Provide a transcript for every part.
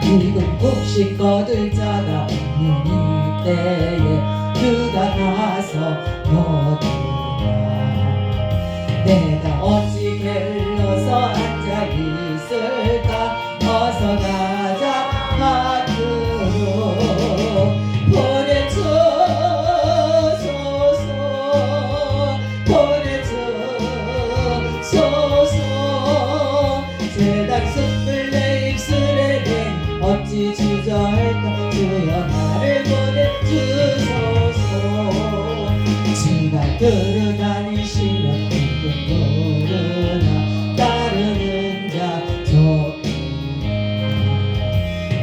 조금씩 거들자가 눈이 때에 그가 나서 거두나? 내가 어찌 길러서 앉아 있을까? 어서 가자 하트로. 보내주소서 보내주소서. 세상 숲을 어찌 주저할까 주여 나를 보내주소서. 지가 들어다니시면 누군 모르나 따르는 자 적구나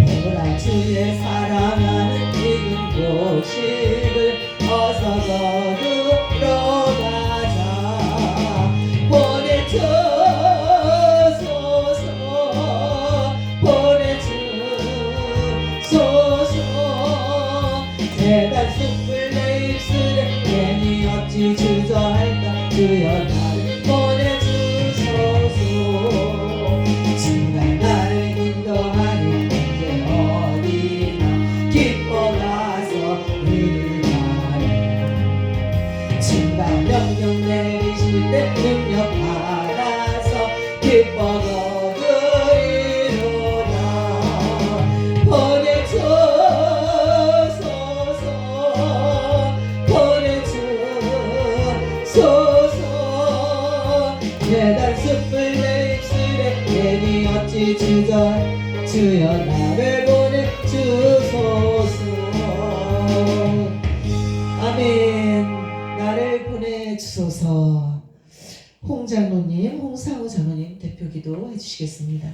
보라 주의 사랑하는 익은 곡식을 어서 거두 세단 숲을 내 입술에 괜히 어찌 주저할까 주여 나를 보내주소서. 주가 나를 인도하니 언제 어디나 기뻐가서 의하리 주가 명령 내리실 때 능력 받아서 기뻐 거 보내주소서 보내주소서 예단 숲을 내 입술에 괜히 어찌 주저? 주여 나를 보내 주소서. 아멘. 나를 보내 주소서. 홍장로님 홍상우 장로님 대표 기도 해주시겠습니다